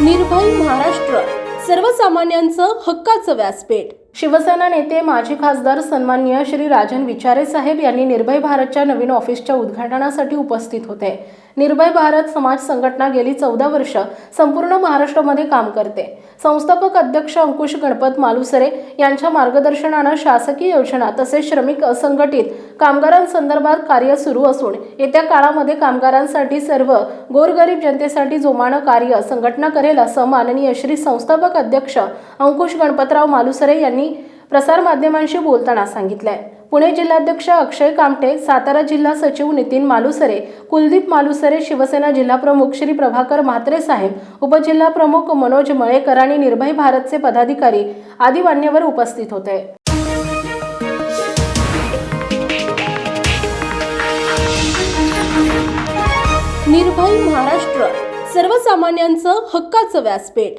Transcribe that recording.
निर्भय महाराष्ट्र. सर्वसामान्यांचं हक्काचं व्यासपीठ. शिवसेना नेते माजी खासदार सन्माननीय श्री राजन विचारे साहेब यांनी निर्भय भारतच्या नवीन ऑफिसच्या उद्घाटनासाठी उपस्थित होते. निर्भय भारत समाज संघटना गेली चौदा वर्ष संपूर्ण महाराष्ट्रामध्ये काम करते. संस्थापक अध्यक्ष अंकुश गणपत मालुसरे यांच्या मार्गदर्शनानं शासकीय योजना तसेच श्रमिक असंघटित कामगारांसंदर्भात कार्य सुरू असून येत्या काळामध्ये कामगारांसाठी सर्व गोरगरीब जनतेसाठी जोमानं कार्य संघटना करेल असं माननीय श्री संस्थापक अध्यक्ष अंकुश गणपतराव मालुसरे यांनी प्रसारमाध्यमांशी बोलताना सांगितलंय. पुणे जिल्हाध्यक्ष अक्षय कामटे सातारा जिल्हा सचिव नितीन मालुसरे कुलदीप मालुसरे शिवसेना जिल्हा प्रमुख श्री प्रभाकर म्हात्रे साहेब उपजिल्हा प्रमुख मनोज मळेकर आणि निर्भय भारतचे पदाधिकारी आदी मान्यवर उपस्थित होते. निर्भय महाराष्ट्र सर्वसामान्यांचं हक्काचं व्यासपीठ.